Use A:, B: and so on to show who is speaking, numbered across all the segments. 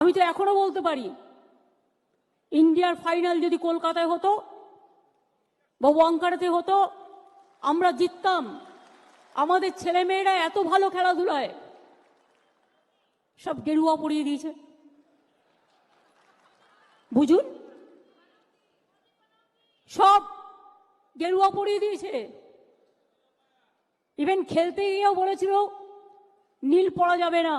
A: আমি তো এখনও বলতে পারি। ইন্ডিয়ার ফাইনাল যদি কলকাতায় হতো, বা ওয়াঙ্কাড়াতে হতো, আমরা জিততাম। আমাদের ছেলেমেয়েরা এত ভালো খেলাধুলায়। সব গেরুয়া পরিয়ে দিয়েছে। বুঝুন? সব গেরুয়া পরিয়ে দিয়েছে। ইভেন খেলতে গিয়েও বলেছিল, নীল পড়া যাবে না।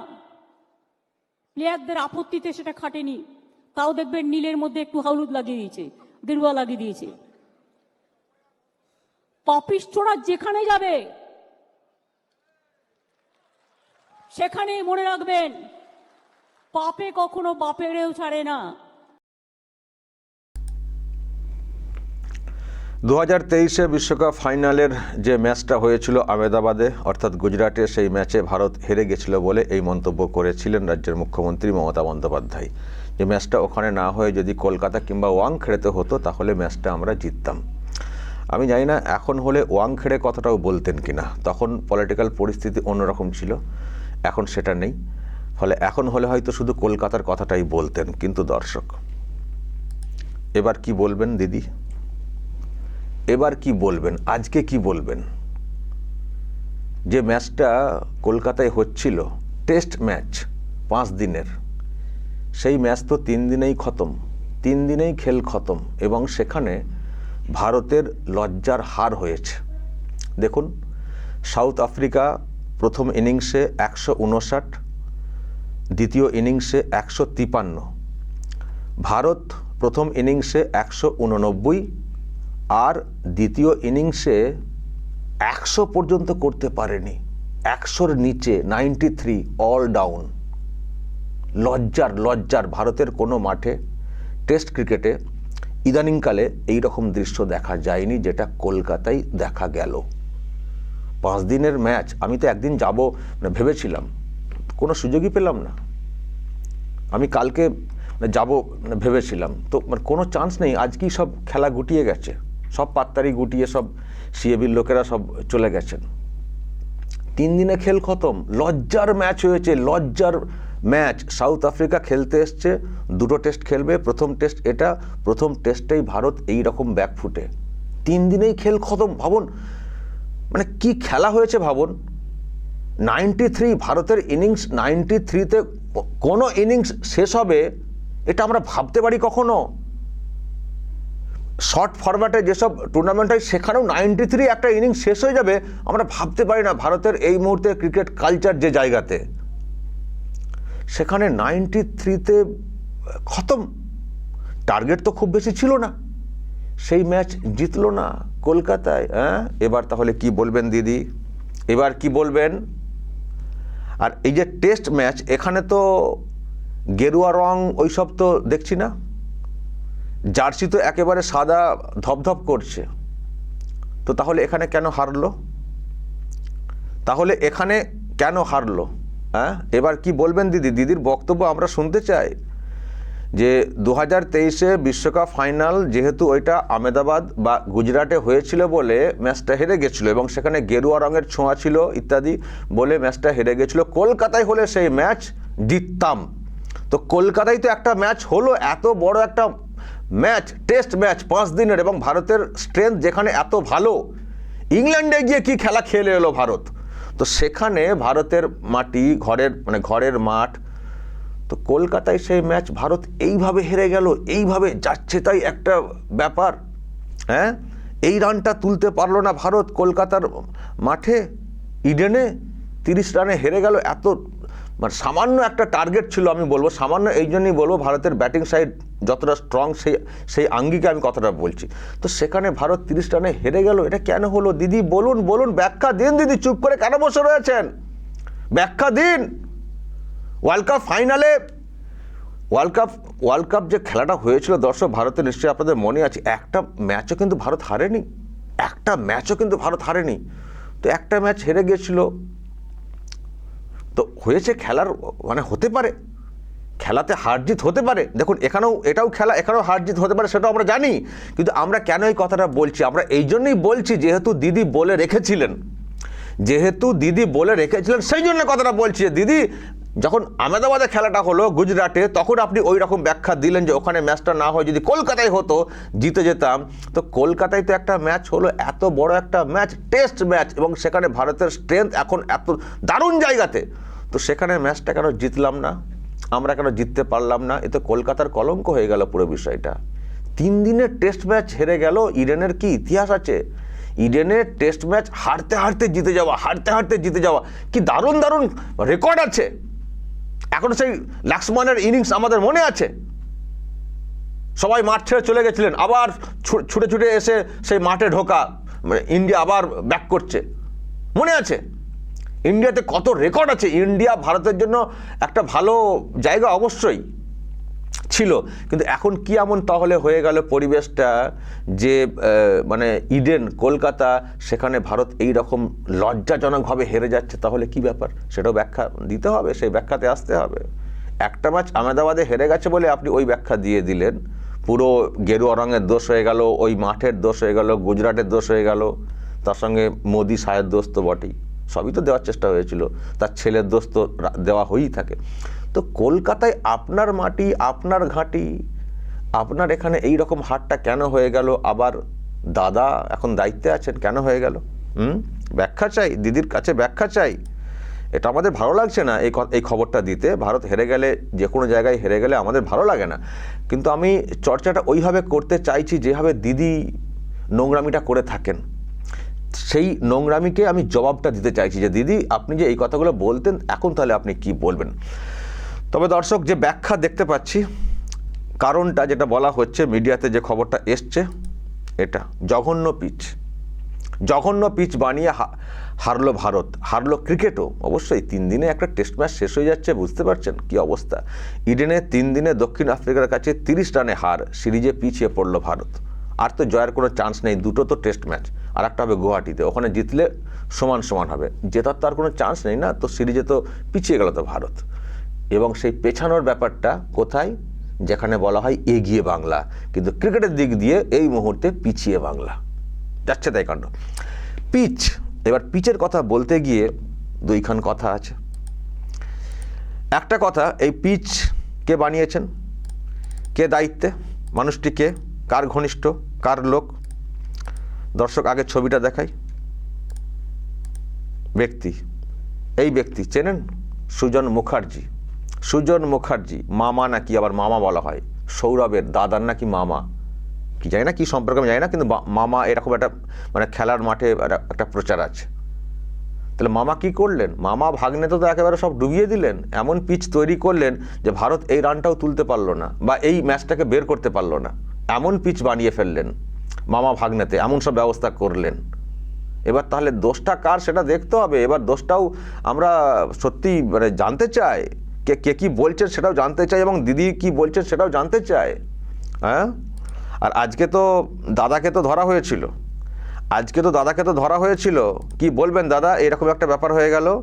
A: প্লেয়ারদের আপত্তিতে সেটা খাটেনি। তাও দেখবেন নীলের মধ্যে একটু হলুদ লাগিয়ে দিয়েছে গেরুয়া লাগিয়ে দিয়েছে। পাপিষ্টরা যেখানে যাবে, সেখানেই মনে রাখবেন, পাপে কখনো বাপেরেও ছাড়ে না।
B: দু হাজার তেইশে বিশ্বকাপ ফাইনালের যে ম্যাচটা হয়েছিল আহমেদাবাদে অর্থাৎ গুজরাটে, সেই ম্যাচে ভারত হেরে গেছিল বলে এই মন্তব্য করেছিলেন রাজ্যের মুখ্যমন্ত্রী মমতা বন্দ্যোপাধ্যায়। যে ম্যাচটা ওখানে না হয়ে যদি কলকাতা কিংবা ওয়াংখেড়েতে হতো, তাহলে ম্যাচটা আমরা জিততাম। আমি জানি না এখন হলে ওয়াংখেড়ে কথাটাও বলতেন কি না তখন পলিটিক্যাল পরিস্থিতি অন্যরকম ছিল, এখন সেটা নেই। ফলে এখন হলে হয়তো শুধু কলকাতার কথাটাই বলতেন, কিন্তু দর্শক, এবার কি বলবেন দিদি? এবার কি বলবেন? আজকে কি বলবেন? যে ম্যাচটা কলকাতায় হচ্ছিল, টেস্ট ম্যাচ পাঁচ দিনের, সেই ম্যাচ তো তিন দিনেই খতম, তিন দিনেই খেল খতম এবং সেখানে ভারতের লজ্জার হার হয়েছে। দেখুন, সাউথ আফ্রিকা প্রথম ইনিংসে একশো উনষাট, দ্বিতীয় ইনিংসে একশো তিপান্ন, ভারত প্রথম ইনিংসে একশো উননব্বই আর দ্বিতীয় ইনিংসে একশো পর্যন্ত করতে পারেনি। একশোর নিচে নাইনটি থ্রি অল ডাউন লজ্জার লজ্জার, ভারতের কোনো মাঠে টেস্ট ক্রিকেটে ইদানিংকালে এই রকম দৃশ্য দেখা যায়নি যেটা কলকাতায় দেখা গেল। পাঁচ দিনের ম্যাচ আমি তো একদিন যাব মানে ভেবেছিলাম, কোনো সুযোগই পেলাম না। আমি কালকে মানে যাব মানে ভেবেছিলাম, তো মানে কোনো চান্স নেই আজকেই সব খেলা গুটিয়ে গেছে? সব পাত্তারি গুটিয়ে সব সিএবির লোকেরা সব চলে গেছেন। তিন দিনে খেল খতম, লজ্জার ম্যাচ হয়েছে, লজ্জার ম্যাচ। সাউথ আফ্রিকা খেলতে এসছে, দুটো টেস্ট খেলবে, প্রথম টেস্ট এটা, প্রথম টেস্টেই ভারত এই রকম ব্যাকফুটে তিন দিনেই খেল খতম, ভাবুন মানে কি খেলা হয়েছে ভাবুন? নাইনটি থ্রি ভারতের ইনিংস নাইনটি থ্রিতে কোনো ইনিংস শেষ হবে, এটা আমরা ভাবতে পারি কখনো? শর্ট ফরম্যাটে যেসব টুর্নামেন্ট হয়, সেখানেও নাইনটি থ্রি একটা ইনিংস শেষ হয়ে যাবে, আমরা ভাবতে পারি না ভারতের এই মুহূর্তে ক্রিকেট কালচার যে জায়গাতে। সেখানে নাইনটি থ্রিতে খতম। টার্গেট তো খুব বেশি ছিল না। সেই ম্যাচ জিতলো না কলকাতায় হ্যাঁ? এবার তাহলে কি বলবেন দিদি? এবার কি বলবেন? আর এই যে টেস্ট ম্যাচ এখানে তো গেরুয়া রং ওইসব তো দেখছি না। জার্সি তো একেবারে সাদা ধপধপ করছে। তো তাহলে এখানে কেন হারলো? তাহলে এখানে কেন হারলো? হ্যাঁ? এবার কি বলবেন দিদি? দিদির বক্তব্য আমরা শুনতে চাই যে দু হাজার তেইশে বিশ্বকাপ ফাইনাল যেহেতু ওইটা আমেদাবাদ বা গুজরাটে হয়েছিল বলে ম্যাচটা হেরে গেছিল এবং সেখানে গেরুয়া রঙের ছোঁয়া ছিল ইত্যাদি বলে ম্যাচটা হেরে গেছিল। কলকাতায় হলে সেই ম্যাচ জিততাম। তো কলকাতায় তো একটা ম্যাচ হলো, এত বড় একটা ম্যাচ, টেস্ট ম্যাচ পাঁচ দিনের এবং ভারতের স্ট্রেংথ যেখানে এত ভালো, ইংল্যান্ডে গিয়ে কি খেলা খেলে এলো ভারত? তো সেখানে ভারতের মাটি, ঘরের মানে ঘরের মাঠ, তো কলকাতায় সেই ম্যাচ ভারত এইভাবে হেরে গেল, এইভাবে যাচ্ছে তাই একটা ব্যাপার হ্যাঁ? এই রানটা তুলতে পারল না ভারত কলকাতার মাঠে, ইডেনে তিরিশ রানে হেরে গেল, এত মানে সামান্য একটা টার্গেট ছিল আমি বলব, সামান্য এই জন্যই বলব ভারতের ব্যাটিং সাইড যতটা স্ট্রং সেই সেই আঙ্গিকে আমি কথাটা বলছি। তো সেখানে ভারত তিরিশ রানে হেরে গেল, এটা কেন হলো? দিদি বলুন বলুন, ব্যাখ্যা দিন দিদি, চুপ করে কেন বসে রয়েছেন? ব্যাখ্যা দিন। ওয়ার্ল্ড কাপ ফাইনালে ওয়ার্ল্ড কাপ ওয়ার্ল্ড কাপ যে খেলাটা হয়েছিল, দর্শক, ভারতে নিশ্চয়ই আপনাদের মনে আছে, একটা ম্যাচও কিন্তু ভারত হারেনি। একটা ম্যাচও কিন্তু ভারত হারেনি। তো একটা ম্যাচ হেরে গেছিল তো হয়েছে খেলার মানে হতে পারে। খেলাতে হার জিত হতে পারে। দেখুন, এখানেও এটাও খেলা, এখানেও হার জিত হতে পারে, সেটাও আমরা জানি। কিন্তু আমরা কেন এই কথাটা বলছি? আমরা এই জন্যই বলছি, যেহেতু দিদি বলে রেখেছিলেন। যেহেতু দিদি বলে রেখেছিলেন, সেই জন্য কথাটা বলছি দিদি, যখন আহমেদাবাদে খেলাটা হলো গুজরাটে, তখন আপনি ওই রকম ব্যাখ্যা দিলেন যে, ওখানে ম্যাচটা না হয়, যদি কলকাতায় হতো, জিতে যেতাম। তো কলকাতায় তো একটা ম্যাচ হলো, এত বড় একটা ম্যাচ, টেস্ট ম্যাচ, এবং সেখানে ভারতের স্ট্রেংথ এখন এত দারুণ জায়গাতে। তো সেখানে ম্যাচটা কেন জিতলাম না? আমরা কেন জিততে পারলাম না? এ তো কলকাতার কলঙ্ক হয়ে গেল পুরো বিষয়টা। তিন দিনের টেস্ট ম্যাচ হেরে গেল ইডেনের কি ইতিহাস আছে? ইডেনের টেস্ট ম্যাচ হারতে হারতে জিতে যাওয়া, হারতে হারতে জিতে যাওয়া কি দারুণ দারুণ রেকর্ড আছে? এখন সেই লাক্সমানের ইনিংস আমাদের মনে আছে? সবাই মাঠ ছেড়ে চলে গেছিলেন, আবার ছুটে ছুটে এসে সেই মাঠে ঢোকা মানে ইন্ডিয়া আবার ব্যাক করছে। মনে আছে? ইন্ডিয়াতে কত রেকর্ড আছে? ইন্ডিয়া ভারতের জন্য একটা ভালো জায়গা অবশ্যই ছিল। কিন্তু এখন কি এমন তাহলে হয়ে গেল পরিবেশটা যে মানে ইডেন, কলকাতা, সেখানে ভারত এই রকম লজ্জাজনকভাবে হেরে যাচ্ছে, তাহলে কি ব্যাপার? সেটাও ব্যাখ্যা দিতে হবে, সেই ব্যাখ্যাতে আসতে হবে। একটা ম্যাচ আহমেদাবাদে হেরে গেছে বলে আপনি ওই ব্যাখ্যা দিয়ে দিলেন। পুরো গেরুয়া রঙের দোষ হয়ে গেল, ওই মাঠের দোষ হয়ে গেল, গুজরাটের দোষ হয়ে গেল, তার সঙ্গে মোদি সাহের দোষ তো বটেই। সবই তো দেওয়ার চেষ্টা হয়েছিল। তার ছেলের দোষ তো রা- দেওয়া হয়েই থাকে। তো কলকাতায় আপনার মাটি, আপনার ঘাঁটি, আপনার এখানে এই রকম হারটা কেন হয়ে গেল? আবার দাদা এখন দায়িত্বে আছেন, কেন হয়ে গেল? হুম? ব্যাখ্যা চাই, দিদির কাছে ব্যাখ্যা চাই। এটা আমাদের ভালো লাগছে না এই এই খবরটা দিতে। ভারত হেরে গেলে, যে কোনো জায়গায় হেরে গেলে আমাদের ভালো লাগে না। কিন্তু আমি চর্চাটা ওইভাবে করতে চাইছি যেভাবে দিদি নোংরামিটা করে থাকেন। সেই নোংরামিকে আমি জবাবটা দিতে চাইছি যে, দিদি, আপনি যে এই কথাগুলো বলতেন, এখন তাহলে আপনি কি বলবেন? তবে দর্শক, যে ব্যাখ্যা দেখতে পাচ্ছি, কারণটা যেটা বলা হচ্ছে মিডিয়াতে যে খবরটা এসছে, এটা জঘন্য পিচ। জঘন্য পিচ বানিয়ে হারলো ভারত। হারলো ক্রিকেটও। অবশ্যই তিন দিনে একটা টেস্ট ম্যাচ শেষ হয়ে যাচ্ছে, বুঝতে পারছেন কি অবস্থা? ইডেনে তিন দিনে দক্ষিণ আফ্রিকার কাছে তিরিশ রানে হার, সিরিজে পিছিয়ে পড়ল ভারত। আর তো জয়ের কোনো চান্স নেই, দুটো তো টেস্ট ম্যাচ। আর একটা হবে গুয়াহাটিতে, ওখানে জিতলে সমান সমান হবে। জেতার তো আর কোনো চান্স নেই না, তো সিরিজে তো পিছিয়ে গেল তো ভারত। এবং সেই পেছানোর ব্যাপারটা কোথায়? যেখানে বলা হয় এগিয়ে বাংলা। কিন্তু ক্রিকেটের দিক দিয়ে এই মুহূর্তে পিছিয়ে বাংলা। যাচ্ছে তাই কাণ্ড। পিচ, এবার পিচের কথা বলতে গিয়ে দুইখান কথা আছে। একটা কথা, এই পিচ কে বানিয়েছেন? কে দায়িত্বে? মানুষটি কে? কার ঘনিষ্ঠ? কার লোক? দর্শক, আগে ছবিটা দেখাই। ব্যক্তি, এই ব্যক্তি চেনেন? সুজন মুখার্জি। সুজন মুখার্জি, মামা নাকি আবার মামা বলা হয়? সৌরভের দাদার নাকি মামা? কি জানি না, কি সম্পর্কে আমি জানি না, কিন্তু মামা এরকম একটা মানে খেলার মাঠে একটা- প্রচার আছে। তাহলে মামা কি করলেন? মামা ভাগ্নে তো একেবারে সব ডুবিয়ে দিলেন। এমন পিচ তৈরি করলেন যে ভারত এই রানটাও তুলতে পারল না বা এই ম্যাচটাকে বের করতে পারল না। এমন পিচ বানিয়ে ফেললেন। মামা ভাগ্নেতে, এমন সব ব্যবস্থা করলেন। এবার তাহলে দোষটা কার সেটা দেখতে হবে। এবার দোষটাও আমরা সত্যি মানে জানতে চাই। কে কে কী বলছেন সেটাও জানতে চাই এবং দিদি কি বলছেন সেটাও জানতে চাই। হ্যাঁ? আর আজকে তো দাদাকে তো ধরা হয়েছিল। আজকে তো দাদাকে তো ধরা হয়েছিল। কি বলবেন দাদা? এরকম একটা ব্যাপার হয়ে গেল।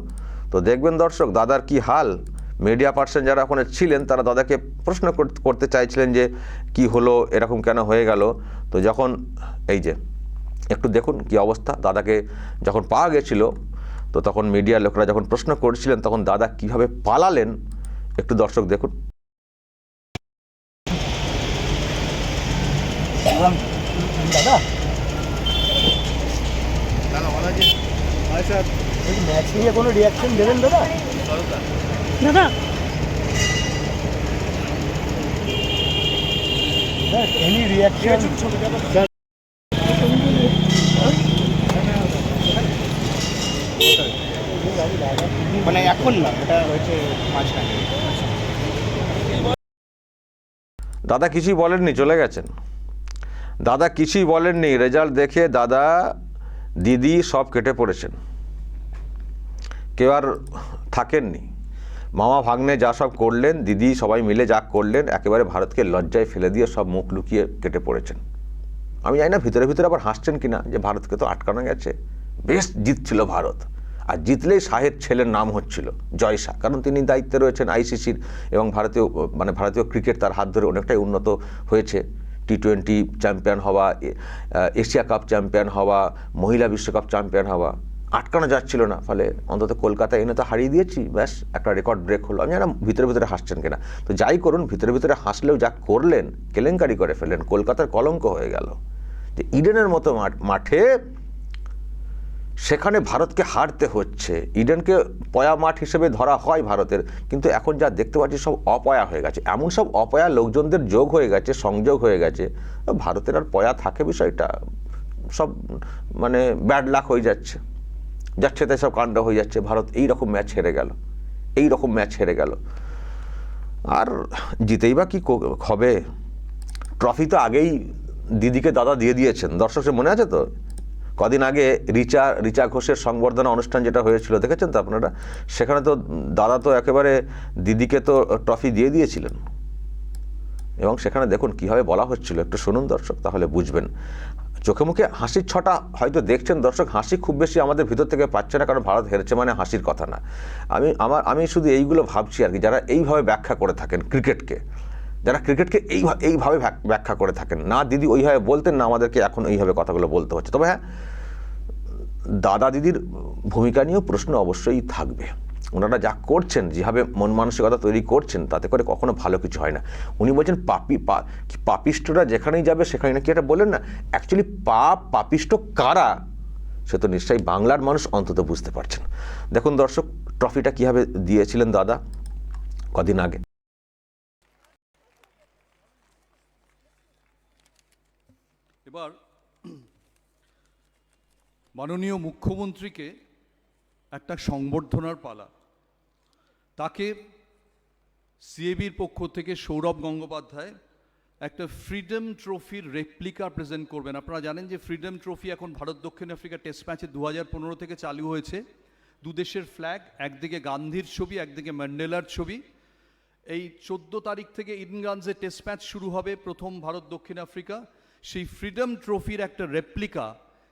B: তো দেখবেন দর্শক, দাদার কি হাল? মিডিয়া পার্সন যারা ওখানে ছিলেন তারা দাদাকে প্রশ্ন কর- করতে চাইছিলেন যে কি হলো এরকম কেন হয়ে গেল তো যখন এই যে একটু দেখুন কি অবস্থা দাদাকে যখন পাওয়া গেছিল তো তখন মিডিয়ার লোকরা যখন প্রশ্ন করছিলেন তখন দাদা কীভাবে পালালেন একটু দর্শক দেখুন
C: দাদা
D: আচ্ছা
C: নিয়ে কোনো রিয়াকশন দেবেন দাদা
A: দাদা।
C: এনি রিয়াকশন
D: মানে এখন না এটা মাঝখানে।
B: দাদা কিছুই বলেননি চলে গেছেন। দাদা কিছুই বলেননি রেজাল্ট দেখে দাদা দিদি সব কেটে পড়েছেন। কেউ আর থাকেননি। মামা ভাগ্নে যা সব করলেন, দিদি সবাই মিলে যা করলেন, একেবারে ভারতকে লজ্জায় ফেলে দিয়ে সব মুখ লুকিয়ে কেটে পড়েছেন। আমি জানি না ভিতরে ভিতরে আবার হাসছেন কিনা যে ভারতকে তো আটকানো গেছে। বেশ জিতছিল ভারত। আর জিতলেই শাহের ছেলের নাম হচ্ছিল, জয় শাহ। কারণ তিনি দায়িত্বে রয়েছেন আইসিসির এবং ভারতীয় মানে ভারতীয় ক্রিকেট তার হাত ধরে অনেকটাই উন্নত হয়েছে। টি টোয়েন্টি চ্যাম্পিয়ন হওয়া এশিয়া কাপ চ্যাম্পিয়ন হওয়া, মহিলা বিশ্বকাপ চ্যাম্পিয়ন হওয়া। আটকানো যাচ্ছিল না, ফলে অন্তত কলকাতা এনে তো হারিয়ে দিয়েছি, ব্যাস একটা রেকর্ড ব্রেক হলো। আমি জানি ভিতরে ভিতরে হাসছেন কিনা? তো যাই করুন, ভিতরে ভিতরে হাসলেও যা করলেন, কেলেঙ্কারি করে ফেললেন, কলকাতার কলঙ্ক হয়ে গেল। যে ইডেনের মতো মাঠে সেখানে ভারতকে হারতে হচ্ছে। ইডেনকে পয়া মাঠ হিসেবে ধরা হয় ভারতের, কিন্তু এখন যা দেখতে পাচ্ছি সব অপয়া হয়ে গেছে। এমন সব অপয়া লোকজনদের যোগ হয়ে গেছে, সংযোগ হয়ে গেছে, ভারতের আর পয়া থাকে বিষয়টা, সব মানে ব্যাড লাক হয়ে যাচ্ছে। যাচ্ছে তাই সব কাণ্ড হয়ে যাচ্ছে, ভারত এই রকম ম্যাচ হেরে গেল, এই রকম ম্যাচ হেরে গেল। আর জিতেই বা কী হবে? ট্রফি তো আগেই দিদিকে দাদা দিয়ে দিয়েছেন, দর্শক সে মনে আছে তো? কদিন আগে রিচা রিচা ঘোষের সংবর্ধনা অনুষ্ঠান যেটা হয়েছিল, দেখেছেন তো আপনারা? সেখানে তো দাদা তো একেবারে দিদিকে তো ট্রফি দিয়ে দিয়েছিলেন। এবং সেখানে দেখুন কীভাবে বলা হচ্ছিল, একটু শুনুন দর্শক, তাহলে বুঝবেন। চোখে মুখে হাসির ছটা হয়তো দেখছেন দর্শক, হাসি খুব বেশি আমাদের ভিতর থেকে পাচ্ছে না, কারণ ভারত হেরেছে মানে হাসির কথা না। আমি, আমার, আমি শুধু এইগুলো ভাবছি আর কি, যারা এইভাবে ব্যাখ্যা করে থাকেন ক্রিকেটকে, যারা ক্রিকেটকে এই এইভাবে ব্যাখ্যা করে থাকেন। না, দিদি ওইভাবে বলতেন না আমাদেরকে, এখন এইভাবে কথাগুলো বলতে হচ্ছে। তবে হ্যাঁ দাদা দিদির ভূমিকা নিয়েও প্রশ্ন অবশ্যই থাকবে। ওনারা যা করছেন, যেভাবে মন মানসিকতা তৈরি করছেন, তাতে করে কখনো ভালো কিছু হয় না। উনি বলছেন পাপি কি পাপিষ্টরা যেখানেই যাবে, সেখানে নাকি এটা বলেন না অ্যাকচুয়ালি পাপ পাপিষ্ট কারা? সে তো নিশ্চয়ই বাংলার মানুষ, অন্তত বুঝতে পারছেন। দেখুন দর্শক, ট্রফিটা কীভাবে দিয়েছিলেন দাদা? কদিন আগে।
E: এবার মাননীয় মুখ্যমন্ত্রীকে একটা সংবর্ধনার পালা। তাকে সিএবির পক্ষ থেকে সৌরভ গঙ্গোপাধ্যায় একটা ফ্রিডম ট্রফির রেপ্লিকা প্রেজেন্ট করবেন। আপনারা জানেন যে ফ্রিডম ট্রফি এখন ভারত দক্ষিণ আফ্রিকা টেস্ট ম্যাচে দু থেকে চালু হয়েছে। দু দেশের ফ্ল্যাগ একদিকে গান্ধীর ছবি, একদিকে ম্যান্ডেলার ছবি। এই চোদ্দ তারিখ থেকে ইডেনগঞ্জে টেস্ট ম্যাচ শুরু হবে প্রথম ভারত দক্ষিণ আফ্রিকা। সেই ফ্রিডম ট্রফির একটা রেপ্লিকা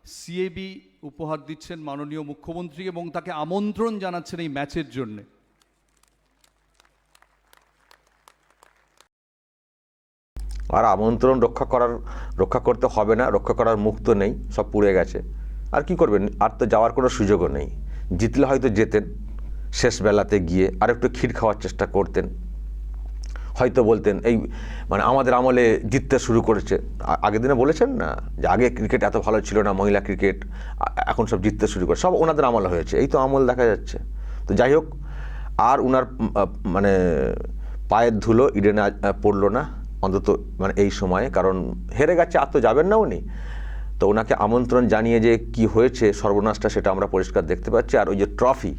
E: সিএবি উপহার দিচ্ছেন মাননীয় মুখ্যমন্ত্রী এবং তাকে আমন্ত্রণ জানাচ্ছেন এই ম্যাচের জন্যে।
B: আর আমন্ত্রণ রক্ষা করার, রক্ষা করতে হবে না, রক্ষা করার মুখ তো নেই, সব পুড়ে গেছে। আর কি করবেন? আর তো যাওয়ার কোনো সুযোগও নেই। জিতলে হয়তো যেতেন শেষ বেলাতে গিয়ে আর একটু ক্ষীর খাওয়ার চেষ্টা করতেন। হয়তো বলতেন, এই মানে আমাদের আমলে জিততে শুরু করেছে। আগের দিনে বলেছেন না, যে আগে ক্রিকেট এত ভালো ছিল না, মহিলা ক্রিকেট এখন সব জিততে শুরু করে, সব ওনাদের আমল হয়েছে, এই তো আমল দেখা যাচ্ছে। তো যাই হোক, আর ওনার মানে পায়ের ধুলো ইডেনে পড়ল না, অন্তত মানে এই সময়ে, কারণ হেরে গেছে, আর তো যাবেন না উনি। তো ওনাকে আমন্ত্রণ জানিয়ে যে কি হয়েছে, সর্বনাশটা সেটা আমরা পরিষ্কার দেখতে পাচ্ছি, আর ওই যে ট্রফি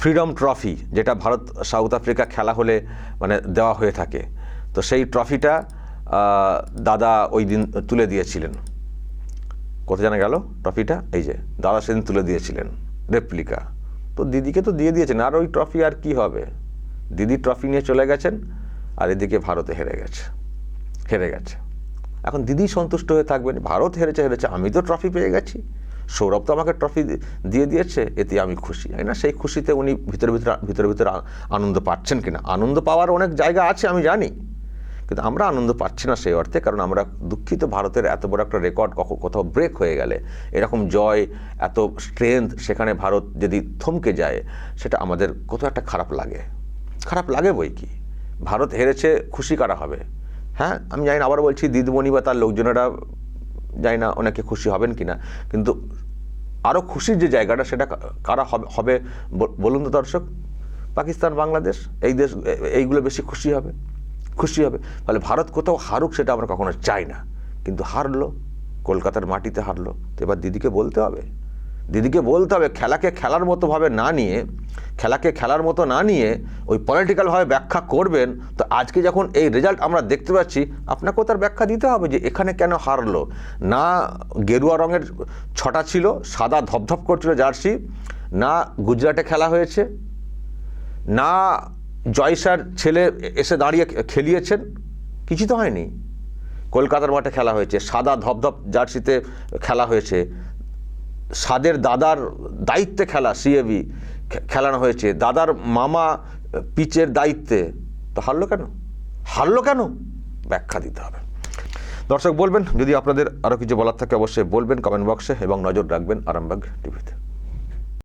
B: ফ্রিডম ট্রফি যেটা ভারত সাউথ আফ্রিকা খেলা হলে মানে দেওয়া হয়ে থাকে। তো সেই ট্রফিটা দাদা ওই দিন তুলে দিয়েছিলেন। কোথায় জানা গেল ট্রফিটা এই যে, দাদা সেদিন তুলে দিয়েছিলেন রেপ্লিকা তো দিদিকে তো দিয়ে দিয়েছেন, আর ওই ট্রফি আর কি হবে? দিদি ট্রফি নিয়ে চলে গেছেন, আর এদিকে ভারতে হেরে গেছে হেরে গেছে। এখন দিদি সন্তুষ্ট হয়ে থাকবেন, ভারত হেরেছে হেরেছে, আমি তো ট্রফি পেয়ে গেছি। সৌরভ তো আমাকে ট্রফি দিয়ে দিয়েছে, এতে আমি খুশি। তাই না? সেই খুশিতে উনি ভিতরে ভিতরে ভিতরে ভিতরে আনন্দ পাচ্ছেন কিনা? আনন্দ পাওয়ার অনেক জায়গা আছে, আমি জানি। কিন্তু আমরা আনন্দ পাচ্ছি না সেই অর্থে, কারণ আমরা দুঃখিত ভারতের এত বড় একটা রেকর্ড কখন কোথাও ব্রেক হয়ে গেলে। এরকম জয়, এত স্ট্রেংথ সেখানে ভারত যদি থমকে যায়, সেটা আমাদের কোথাও একটা খারাপ লাগে। খারাপ লাগে বই কি? ভারত হেরেছে, খুশি কারা হবে? হ্যাঁ? আমি জানি না, আবার বলছি দিদিমণি বা তার লোকজনেরা, জানি না অনেকে খুশি হবেন কি না কিন্তু আরও খুশির যে জায়গাটা, সেটা কারা হবে হবে বলুন তো দর্শক। পাকিস্তান, বাংলাদেশ, এই দেশ এইগুলো বেশি খুশি হবে খুশি হবে। ফলে ভারত কোথাও হারুক সেটা আমরা কখনো চাই না। কিন্তু হারলো, কলকাতার মাটিতে হারলো, তো এবার দিদিকে বলতে হবে। দিদিকে বলতে হবে, খেলাকে খেলার মতো ভাবে না নিয়ে, খেলাকে খেলার মতো না নিয়ে ওই পলিটিক্যালভাবে ব্যাখ্যা করবেন। তো আজকে যখন এই রেজাল্ট আমরা দেখতে পাচ্ছি, আপনাকেও তার ব্যাখ্যা দিতে হবে যে এখানে কেন হারলো। না গেরুয়া রঙের ছটা ছিল, সাদা ধপধপ করছিল জার্সি, না গুজরাটে খেলা হয়েছে, না জয়সার ছেলে এসে দাঁড়িয়ে খেলিয়েছেন, কিছু তো হয়নি। কলকাতার মাঠে খেলা হয়েছে, সাদা ধপধপ জার্সিতে খেলা হয়েছে। সাদের দাদার দায়িত্বে খেলা সিএবি খেলানো হয়েছে। দাদার মামা পিচের দায়িত্বে। তো হারলো কেন? হারলো কেন? ব্যাখ্যা দিতে হবে। দর্শক, বলবেন, যদি আপনাদের আরও কিছু বলার থাকে অবশ্যই বলবেন কমেন্ট বক্সে এবং নজর রাখবেন আরামবাগ টিভিতে।